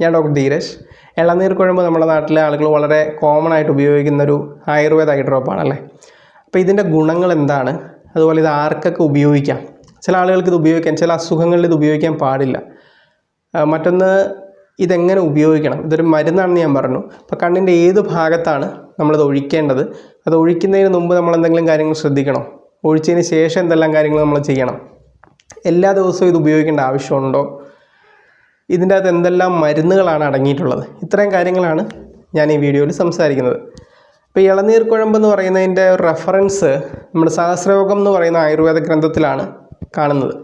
ഞാൻ ഡോക്ടർ ധീരജ്. ഇളനീർ കുഴമ്പ് നമ്മുടെ നാട്ടിലെ ആളുകൾ വളരെ കോമൺ ആയിട്ട് ഉപയോഗിക്കുന്ന ഒരു ആയുർവേദ ഐ ഡ്രോപ്പാണല്ലേ അപ്പോൾ ഇതിന്റെ ഗുണങ്ങൾ എന്താണ്? അതുപോലെ ഇത് ആർക്കൊക്കെ ഉപയോഗിക്കാം? ചില ആളുകൾക്ക് ഇത് ഉപയോഗിക്കാം ചില അസുഖങ്ങളിൽ ഇത് ഉപയോഗിക്കാൻ പാടില്ല. മറ്റൊന്ന് ഇതെങ്ങനെ ഉപയോഗിക്കണം? ഇതൊരു മരുന്നാണെന്ന് ഞാൻ പറഞ്ഞു. അപ്പോൾ കണ്ണിന്റെ ഏത് ഭാഗത്താണ് നമ്മളിത് ഒഴിക്കേണ്ടത്? അത് ഒഴിക്കുന്നതിന് മുമ്പ് നമ്മൾ എന്തെങ്കിലും കാര്യങ്ങൾ ശ്രദ്ധിക്കണം? ഒഴിച്ചതിന് ശേഷം എന്തെല്ലാം കാര്യങ്ങൾ നമ്മൾ ചെയ്യണം? എല്ലാ ദിവസവും ഇത് ഉപയോഗിക്കേണ്ട ആവശ്യമുണ്ടോ? ഇതിന്റെ അകത്ത് എന്തെല്ലാം മരുന്നുകളാണ് അടങ്ങിയിട്ടുള്ളത്? ഇത്രയും കാര്യങ്ങളാണ് ഞാൻ ഈ വീഡിയോയിൽ സംസാരിക്കുന്നത്. ഇപ്പോൾ ഇളനീർ കുഴമ്പ് എന്ന് പറയുന്നതിന്റെ ഒരു റെഫറൻസ് നമ്മുടെ സഹസ്രയോഗം എന്ന് പറയുന്ന ആയുർവേദ ഗ്രന്ഥത്തിലാണ് കാണുന്നത്.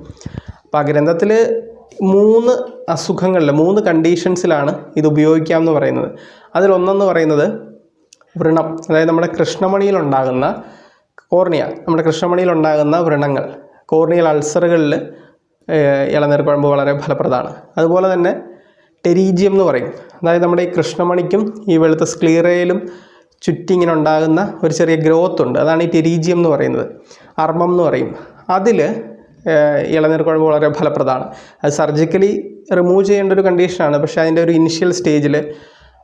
അപ്പോൾ ആ ഗ്രന്ഥത്തിൽ മൂന്ന് അസുഖങ്ങളിൽ മൂന്ന് കണ്ടീഷൻസിലാണ് ഇത് ഉപയോഗിക്കാം എന്ന് പറയുന്നത്. അതിലൊന്നെന്ന് പറയുന്നത് വ്രണം. അതായത് നമ്മുടെ കൃഷ്ണമണിയിലുണ്ടാകുന്ന കോർണിയ നമ്മുടെ കൃഷ്ണമണിയിലുണ്ടാകുന്ന വ്രണങ്ങൾ. കോർണിയൽ അൾസറുകളിൽ ഇളനീർ കുഴമ്പ് വളരെ ഫലപ്രദമാണ്. അതുപോലെ തന്നെ ടെരീജിയം എന്ന് പറയും. അതായത് നമ്മുടെ ഈ കൃഷ്ണമണിക്കും ഈ വെളുത്ത സ്ക്ലീറയിലും ചുറ്റിങ്ങനെ ഉണ്ടാകുന്ന ഒരു ചെറിയ ഗ്രോത്ത് ഉണ്ട്. അതാണ് ഈ ടെരീജിയം എന്ന് പറയുന്നത്. അർമ്മം എന്ന് പറയും. അതിൽ ഇളനീർ കുഴമ്പ് വളരെ ഫലപ്രദമാണ്. അത് സർജിക്കലി റിമൂവ് ചെയ്യേണ്ട ഒരു കണ്ടീഷനാണ് പക്ഷേ അതിന്റെ ഒരു ഇനിഷ്യൽ സ്റ്റേജിൽ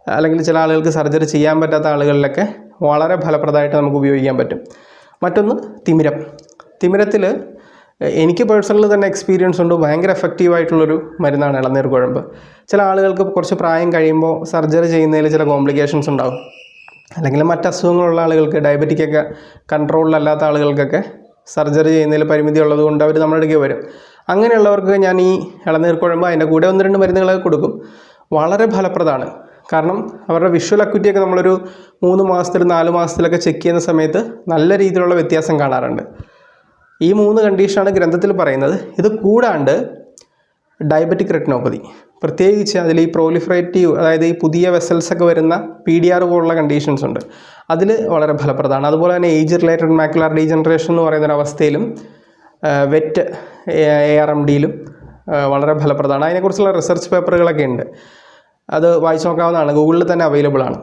അല്ലെങ്കിൽ ചില ആളുകൾക്ക് സർജറി ചെയ്യാൻ പറ്റാത്ത ആളുകളിലൊക്കെ വളരെ ഫലപ്രദമായിട്ട് നമുക്ക് ഉപയോഗിക്കാൻ പറ്റും. മറ്റൊന്ന് തിമിരം. തിമിരത്തിൽ എനിക്ക് പേഴ്സണലി തന്നെ എക്സ്പീരിയൻസ് ഉണ്ട്. ഭയങ്കര എഫക്റ്റീവ് ആയിട്ടുള്ളൊരു മരുന്നാണ് ഇളനീർ കുഴമ്പ്. ചില ആളുകൾക്ക് കുറച്ച് പ്രായം കഴിയുമ്പോൾ സർജറി ചെയ്യുന്നതിൽ ചില കോംപ്ലിക്കേഷൻസ് ഉണ്ടാകും അല്ലെങ്കിൽ മറ്റ് അസുഖങ്ങളുള്ള ആളുകൾക്ക് ഡയബറ്റിക്കൊക്കെ കൺട്രോളിലല്ലാത്ത ആളുകൾക്കൊക്കെ സർജറി ചെയ്യുന്നതിൽ പരിമിതി ഉള്ളത് കൊണ്ട് അവർ നമ്മുടെ അടുക്കൽ വരും. അങ്ങനെയുള്ളവർക്ക് ഞാൻ ഈ ഇളനീർ കുഴമ്പ് അതിന്റെ കൂടെ ഒന്ന് രണ്ട് മരുന്നുകളൊക്കെ കൊടുക്കും. വളരെ ഫലപ്രദമാണ്. കാരണം അവരുടെ വിഷ്വൽ അക്വിറ്റിയൊക്കെ നമ്മളൊരു മൂന്ന് മാസത്തിൽ നാല് മാസത്തിലൊക്കെ ചെക്ക് ചെയ്യുന്ന സമയത്ത് നല്ല രീതിയിലുള്ള വ്യത്യാസം കാണാറുണ്ട്. ഈ മൂന്ന് കണ്ടീഷനാണ് ഗ്രന്ഥത്തിൽ പറയുന്നത്. ഇത് കൂടാണ്ട് ഡയബറ്റിക് റെറ്റിനോപ്പതി പ്രത്യേകിച്ച് അതിൽ ഈ പ്രോലിഫറേറ്റീവ് അതായത് ഈ പുതിയ വെസൽസ് ഒക്കെ വരുന്ന പി ഡി ആർ പോലുള്ള കണ്ടീഷൻസ് ഉണ്ട്. അതിൽ വളരെ ഫലപ്രദമാണ്. അതുപോലെ തന്നെ ഏജ് റിലേറ്റഡ് മാക്കുലാർ ഡീജനറേഷൻ എന്ന് പറയുന്ന അവസ്ഥയിലും വെറ്റ് എ ആർ എം ഡിയിലും വളരെ ഫലപ്രദമാണ്. അതിനെക്കുറിച്ചുള്ള റിസർച്ച് പേപ്പറുകളൊക്കെ ഉണ്ട്. അത് വായിച്ചു നോക്കാവുന്നതാണ്. ഗൂഗിളിൽ തന്നെ അവൈലബിൾ ആണ്.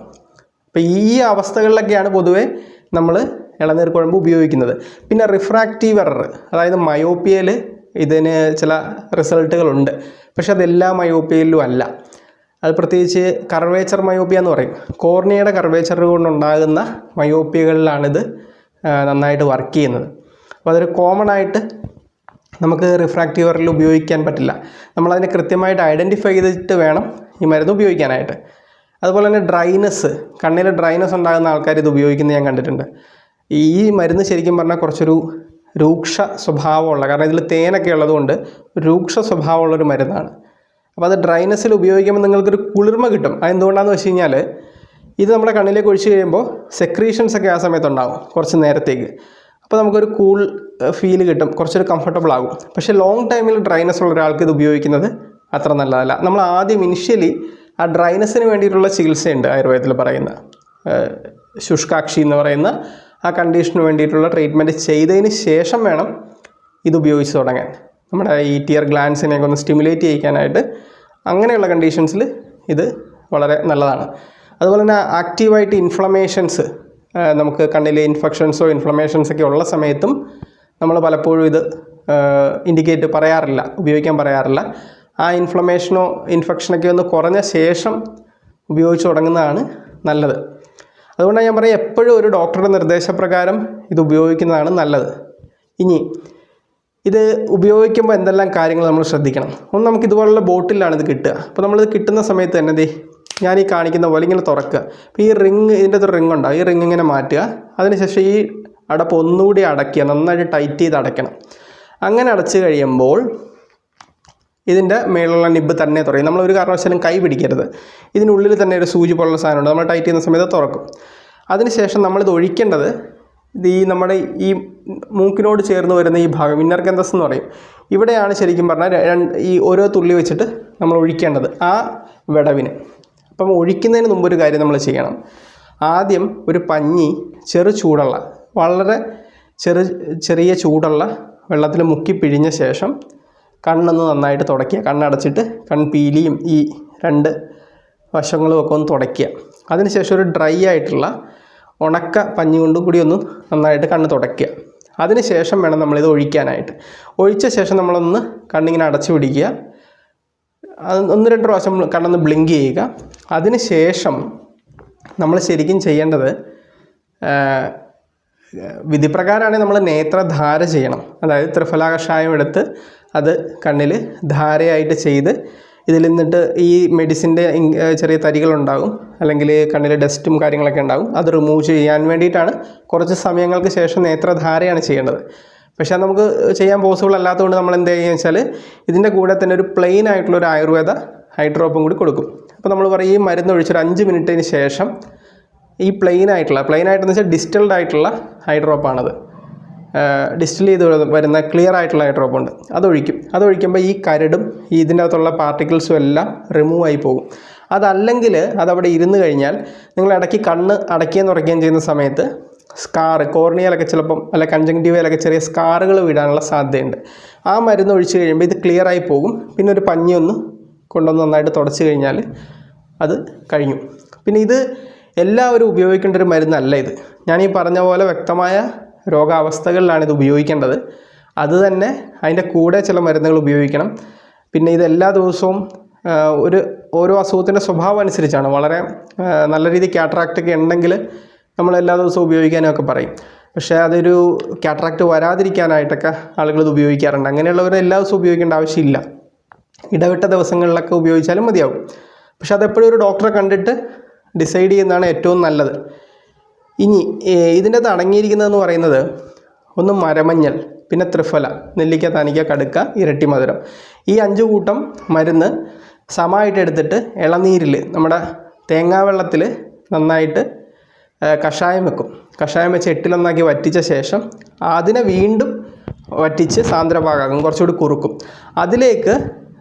അപ്പോൾ ഈ അവസ്ഥകളിലൊക്കെയാണ് പൊതുവേ നമ്മൾ ഇളനീർ കുഴമ്പ് ഉപയോഗിക്കുന്നത്. പിന്നെ റിഫ്രാക്റ്റീവ് എറർ അതായത് മയോപ്പിയയിൽ ഇതിന് ചില റിസൾട്ടുകളുണ്ട് പക്ഷെ അതെല്ലാ മയോപ്പിയയിലും അല്ല. അത് പ്രത്യേകിച്ച് കർവേച്ചർ മയോപ്പിയ എന്ന് പറയും. കോർണിയയുടെ കർവേച്ചർ കൊണ്ടുണ്ടാകുന്ന മയോപ്പിയകളിലാണിത് നന്നായിട്ട് വർക്ക് ചെയ്യുന്നത്. അപ്പോൾ അതൊരു കോമൺ ആയിട്ട് നമുക്ക് റിഫ്രാക്റ്റീവറിൽ ഉപയോഗിക്കാൻ പറ്റില്ല. നമ്മളതിനെ കൃത്യമായിട്ട് ഐഡന്റിഫൈ ചെയ്തിട്ട് വേണം ഈ മരുന്ന് ഉപയോഗിക്കാനായിട്ട്. അതുപോലെ തന്നെ ഡ്രൈനസ് കണ്ണിൽ ഡ്രൈനസ് ഉണ്ടാകുന്ന ആൾക്കാർ ഇത് ഉപയോഗിക്കുന്നത് ഞാൻ കണ്ടിട്ടുണ്ട്. ഈ മരുന്ന് ശരിക്കും പറഞ്ഞാൽ കുറച്ചൊരു രൂക്ഷ സ്വഭാവമുള്ള കാരണം ഇതിൽ തേനൊക്കെ ഉള്ളതുകൊണ്ട് രൂക്ഷ സ്വഭാവമുള്ളൊരു മരുന്നാണ്. അപ്പോൾ അത് ഡ്രൈനസിൽ ഉപയോഗിക്കുമ്പോൾ നിങ്ങൾക്കൊരു കുളിർമ കിട്ടും. അതെന്തുകൊണ്ടാണെന്ന് വെച്ച് കഴിഞ്ഞാൽ ഇത് നമ്മുടെ കണ്ണിലേക്ക് ഒഴിച്ച് കഴിയുമ്പോൾ സെക്രീഷൻസ് ഒക്കെ ആ സമയത്ത് ഉണ്ടാകും കുറച്ച് നേരത്തേക്ക്. അപ്പോൾ നമുക്കൊരു കൂൾ ഫീൽ കിട്ടും കുറച്ചൊരു കംഫർട്ടബിൾ ആകും. പക്ഷേ ലോങ് ടൈമിൽ ഡ്രൈനസ് ഉള്ള ഒരാൾക്ക് ഇത് ഉപയോഗിക്കുന്നത് അത്ര നല്ലതല്ല. നമ്മൾ ആദ്യം ഇനിഷ്യലി ആ ഡ്രൈനസിന് വേണ്ടിയിട്ടുള്ള ചികിത്സയുണ്ട് ആയുർവേദത്തിൽ പറയുന്ന ശുഷ്കാക്ഷി എന്ന് പറയുന്ന ആ കണ്ടീഷന് വേണ്ടിയിട്ടുള്ള ട്രീറ്റ്മെന്റ് ചെയ്തതിന് ശേഷം വേണം ഇത് ഉപയോഗിച്ച് തുടങ്ങാൻ. നമ്മുടെ ഈ ടിയർ ഗ്ലാൻസിനെയൊക്കെ ഒന്ന് സ്റ്റിമുലേറ്റ് ചെയ്യിക്കാനായിട്ട് അങ്ങനെയുള്ള കണ്ടീഷൻസിൽ ഇത് വളരെ നല്ലതാണ്. അതുപോലെ തന്നെ ആക്റ്റീവായിട്ട് ഇൻഫ്ലമേഷൻസ് നമുക്ക് കണ്ണിലെ ഇൻഫെക്ഷൻസോ ഇൻഫ്ലമേഷൻസ് ഒക്കെ ഉള്ള സമയത്തും നമ്മൾ പലപ്പോഴും ഇത് ഇൻഡിക്കേറ്റ് പറയാറില്ല ഉപയോഗിക്കാൻ പറയാറില്ല. ആ ഇൻഫ്ലമേഷനോ ഇൻഫെക്ഷനൊക്കെ ഒന്ന് കുറഞ്ഞ ശേഷം ഉപയോഗിച്ച് തുടങ്ങുന്നതാണ് നല്ലത്. അതുകൊണ്ടാണ് ഞാൻ പറയാം എപ്പോഴും ഒരു ഡോക്ടറുടെ നിർദ്ദേശപ്രകാരം ഇത് ഉപയോഗിക്കുന്നതാണ് നല്ലത്. ഇനി ഇത് ഉപയോഗിക്കുമ്പോൾ എന്തെല്ലാം കാര്യങ്ങൾ നമ്മൾ ശ്രദ്ധിക്കണം? ഒന്ന് നമുക്ക് ഇതുപോലുള്ള ബോട്ടിലാണ് ഇത് കിട്ടുക. അപ്പോൾ നമ്മളിത് കിട്ടുന്ന സമയത്ത് തന്നെ ദേ ഞാൻ ഈ കാണിക്കുന്ന പോലെ ഇങ്ങനെ തുറക്കുക. അപ്പോൾ ഈ റിങ് ഇതിന്റെ അകത്ത് റിങ് ഉണ്ടാവും ഈ റിങ് ഇങ്ങനെ മാറ്റുക. അതിനുശേഷം ഈ അടപ്പ് ഒന്നുകൂടി അടയ്ക്കുക. നന്നായിട്ട് ടൈറ്റ് ചെയ്ത് അടയ്ക്കണം. അങ്ങനെ അടച്ചു കഴിയുമ്പോൾ ഇതിന്റെ മേളിലുള്ള നിബ് തന്നെ തുറയും. നമ്മൾ ഒരു കാരണവശാലും കൈ പിടിക്കരുത്. ഇതിനുള്ളിൽ തന്നെ ഒരു സൂചി പോലുള്ള സാധനമുണ്ട്. നമ്മൾ ടൈറ്റ് ചെയ്യുന്ന സമയത്ത് തുറക്കും. അതിനുശേഷം നമ്മളിത് ഒഴിക്കേണ്ടത് ഇത് ഈ നമ്മുടെ ഈ മൂക്കിനോട് ചേർന്ന് വരുന്ന ഈ ഭാഗം ഇന്നർ കെന്തസ് എന്ന് പറയും. ഇവിടെയാണ് ശരിക്കും പറഞ്ഞാൽ ഈ ഓരോ തുള്ളി വെച്ചിട്ട് നമ്മൾ ഒഴിക്കേണ്ടത് ആ വിടവിന്. അപ്പം ഒഴിക്കുന്നതിന് മുമ്പ് ഒരു കാര്യം നമ്മൾ ചെയ്യണം. ആദ്യം ഒരു പഞ്ഞി ചെറു ചൂടുള്ള വളരെ ചെറു ചെറിയ ചൂടുള്ള വെള്ളത്തിൽ മുക്കി പിഴിഞ്ഞ ശേഷം കണ്ണൊന്ന് നന്നായിട്ട് തുടയ്ക്കുക. കണ്ണടച്ചിട്ട് കൺപീലിയും ഈ രണ്ട് വശങ്ങളും ഒക്കെ ഒന്ന് തുടയ്ക്കുക. അതിനുശേഷം ഒരു ഡ്രൈ ആയിട്ടുള്ള ഉണക്ക പഞ്ഞി കൊണ്ടും കൂടി ഒന്ന് നന്നായിട്ട് കണ്ണ് തുടയ്ക്കുക. അതിനുശേഷം വേണം നമ്മളിത് ഒഴിക്കാനായിട്ട്. ഒഴിച്ച ശേഷം നമ്മളൊന്ന് കണ്ണിങ്ങനെ അടച്ചു പിടിക്കുക. ഒന്ന് രണ്ട് പ്രാവശ്യം കണ്ണൊന്ന് ബ്ലിങ്ക് ചെയ്യുക. അതിനുശേഷം നമ്മൾ ശരിക്കും ചെയ്യേണ്ടത് ആ, വിധിപ്രകാരമാണെങ്കിൽ നമ്മൾ നേത്രധാര ചെയ്യണം. അതായത് ത്രിഫല കഷായം എടുത്ത് അത് കണ്ണിൽ ധാരയായിട്ട് ചെയ്ത് ഇതിൽ നിന്നിട്ട് ഈ മെഡിസിന്റെ ചെറിയ തരികളുണ്ടാകും അല്ലെങ്കിൽ കണ്ണിൽ ഡസ്റ്റും കാര്യങ്ങളൊക്കെ ഉണ്ടാകും. അത് റിമൂവ് ചെയ്യാൻ വേണ്ടിയിട്ടാണ് കുറച്ച് സമയങ്ങൾക്ക് ശേഷം നേത്രധാരയാണ് ചെയ്യേണ്ടത്. പക്ഷേ അത് നമുക്ക് ചെയ്യാൻ പോസിബിൾ അല്ലാത്തതുകൊണ്ട് നമ്മൾ എന്ത് ചെയ്യുക വെച്ചാൽ ഇതിന്റെ കൂടെ തന്നെ ഒരു പ്ലെയിൻ ആയിട്ടുള്ള ഒരു ആയുർവേദ ഹൈഡ്രോപ്പും കൂടി കൊടുക്കും. അപ്പോൾ നമ്മൾ പറയും ഈ മരുന്ന് ഒഴിച്ചൊരു അഞ്ച് മിനിറ്റിന് ശേഷം ഈ പ്ലെയിൻ ആയിട്ടുള്ള പ്ലെയിൻ ആയിട്ടെന്ന് വെച്ചാൽ ഡിസ്റ്റൽഡ് ആയിട്ടുള്ള ഹൈഡ്രോപ്പാണത് ഡിസ്റ്റിൽ ചെയ്ത് വരുന്ന ക്ലിയർ ആയിട്ടുള്ള ഹൈഡ്രോപ്പ് ഉണ്ട്. അതൊഴിക്കും. അതൊഴിക്കുമ്പോൾ ഈ കരടും ഇതിന്റെ അകത്തുള്ള പാർട്ടിക്കിൾസും എല്ലാം റിമൂവ് ആയി പോകും. അതല്ലെങ്കിൽ അതവിടെ ഇരുന്ന് കഴിഞ്ഞാൽ നിങ്ങൾ ഇടയ്ക്ക് കണ്ണ് അടയ്ക്കുകയും തുറക്കുകയും ചെയ്യുന്ന സമയത്ത് സ്കാർ കോർണിയയിലൊക്കെ ചിലപ്പം അല്ല കൺജങ്റ്റീവയിലൊക്കെ ചെറിയ സ്കാറുകൾ വിടാനുള്ള സാധ്യതയുണ്ട്. ആ മരുന്ന് ഒഴിച്ച് കഴിയുമ്പോൾ ഇത് ക്ലിയർ ആയി പോകും. പിന്നെ ഒരു പഞ്ഞി ഒന്ന് കൊണ്ടുവന്ന് നന്നായിട്ട് തുടച്ച് കഴിഞ്ഞാൽ അത് കഴിഞ്ഞു. പിന്നെ ഇത് എല്ലാവരും ഉപയോഗിക്കേണ്ട ഒരു മരുന്നല്ല ഇത്. ഞാൻ ഈ പറഞ്ഞ പോലെ വ്യക്തമായ രോഗാവസ്ഥകളിലാണ് ഇത് ഉപയോഗിക്കേണ്ടത്. അത് തന്നെ അതിന്റെ കൂടെ ചില മരുന്നുകൾ ഉപയോഗിക്കണം. പിന്നെ ഇത് എല്ലാ ദിവസവും ഒരു ഓരോ അസുഖത്തിന്റെ സ്വഭാവം അനുസരിച്ചാണ്. വളരെ നല്ല രീതിയിൽ കാട്രാക്റ്റ് ഒക്കെ ഉണ്ടെങ്കിൽ നമ്മൾ എല്ലാ ദിവസവും ഉപയോഗിക്കാനൊക്കെ പറയും. പക്ഷേ അതൊരു കാട്രാക്റ്റ് വരാതിരിക്കാനായിട്ടൊക്കെ ആളുകൾ ഇത് ഉപയോഗിക്കാറുണ്ട്. അങ്ങനെയുള്ളവർ എല്ലാ ദിവസവും ഉപയോഗിക്കേണ്ട ആവശ്യമില്ല. ഇടവിട്ട ദിവസങ്ങളിലൊക്കെ ഉപയോഗിച്ചാലും മതിയാവും. പക്ഷെ അതെപ്പോഴും ഒരു ഡോക്ടറെ കണ്ടിട്ട് ഡിസൈഡ് ചെയ്യുന്നതാണ് ഏറ്റവും നല്ലത്. ഇനി ഇതിന്റെ അടങ്ങിയിരിക്കുന്നതെന്ന് പറയുന്നത് ഒന്ന് മരമഞ്ഞൾ പിന്നെ ത്രിഫല നെല്ലിക്ക തനിക്ക കടുക്ക ഇരട്ടി മധുരം. ഈ അഞ്ച് കൂട്ടം മരുന്ന് സമമായിട്ട് എടുത്തിട്ട് ഇളനീരിൽ നമ്മുടെ തേങ്ങാവെള്ളത്തിൽ നന്നായിട്ട് കഷായം വെക്കും. കഷായം വെച്ച് എട്ടിലൊന്നാക്കി വറ്റിച്ച ശേഷം അതിനെ വീണ്ടും വറ്റിച്ച് സാന്ദ്രഭാഗമാക്കും കുറച്ചുകൂടി കുറുക്കും. അതിലേക്ക്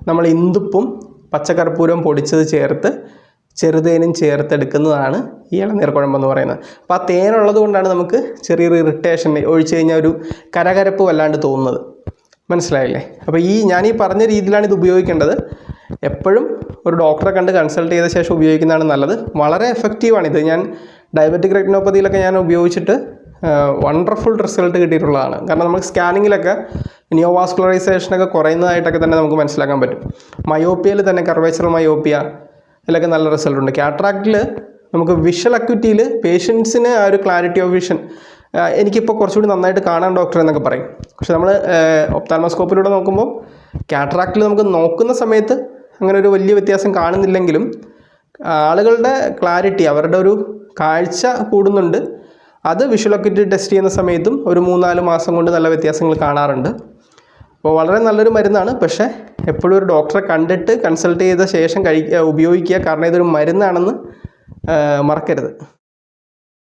നമ്മൾ ഇന്ദുപ്പും പച്ചക്കർപ്പൂരവും പൊടിച്ചത് ചേർത്ത് ചെറുതേനും ചേർത്തെടുക്കുന്നതാണ് ഈ കുഴമ്പെന്ന് പറയുന്നത്. അപ്പോൾ ആ തേനുള്ളത് കൊണ്ടാണ് നമുക്ക് ചെറിയൊരു ഇറിറ്റേഷൻ ഒഴിച്ചു കഴിഞ്ഞാൽ ഒരു കരകരപ്പ് വല്ലാണ്ട് തോന്നുന്നത്. മനസ്സിലായില്ലേ? അപ്പോൾ ഈ ഞാൻ ഈ പറഞ്ഞ രീതിയിലാണ് ഇത് ഉപയോഗിക്കേണ്ടത്. എപ്പോഴും ഒരു ഡോക്ടറെ കണ്ട് കൺസൾട്ട് ചെയ്ത ശേഷം ഉപയോഗിക്കുന്നതാണ് നല്ലത്. വളരെ എഫക്റ്റീവാണ് ഇത്. ഞാൻ ഡയബറ്റിക് റെറ്റിനോപ്പതിയിലൊക്കെ ഞാൻ ഉപയോഗിച്ചിട്ട് വണ്ടർഫുൾ റിസൾട്ട് കിട്ടിയിട്ടുള്ളതാണ്. കാരണം നമ്മൾ സ്കാനിങ്ങിലൊക്കെ നിയോവാസ്കുലറൈസേഷനൊക്കെ കുറയുന്നതായിട്ടൊക്കെ തന്നെ നമുക്ക് മനസ്സിലാക്കാൻ പറ്റും. മയോപ്പിയയിൽ തന്നെ കർവേച്ചർ മയോപ്പിയ ഇതിലൊക്കെ നല്ല റിസൾട്ട് ഉണ്ട്. കാട്രാക്റ്റിൽ നമുക്ക് വിഷ്വൽ അക്യൂറ്റിയിൽ പേഷ്യൻസിന് ആ ഒരു ക്ലാരിറ്റി ഓഫ് വിഷൻ എനിക്കിപ്പോൾ കുറച്ചുകൂടി നന്നായിട്ട് കാണാൻ ഡോക്ടർ എന്നൊക്കെ പറയും. പക്ഷെ നമ്മൾ ഒപ്താൽമോസ്കോപ്പിലൂടെ നോക്കുമ്പോൾ കാട്രാക്റ്റിൽ നമുക്ക് നോക്കുന്ന സമയത്ത് അങ്ങനെ ഒരു വലിയ വ്യത്യാസം കാണുന്നില്ലെങ്കിലും ആളുകളുടെ ക്ലാരിറ്റി അവരുടെ ഒരു കാഴ്ച കൂടുന്നുണ്ട്. അത് വിഷ്വൽ അക്യൂറ്റി ടെസ്റ്റ് ചെയ്യുന്ന സമയത്തും ഒരു മൂന്നാൽ മാസം കൊണ്ട് നല്ല വ്യത്യാസങ്ങൾ കാണാറുണ്ട്. അപ്പോൾ വളരെ നല്ലൊരു മരുന്നാണ്. പക്ഷേ എപ്പോഴും ഒരു ഡോക്ടറെ കണ്ടിട്ട് കൺസൾട്ട് ചെയ്ത ശേഷം കഴിക്കുക ഉപയോഗിക്കുക. കാരണം ഇതൊരു മരുന്നാണെന്ന് മറക്കരുത്.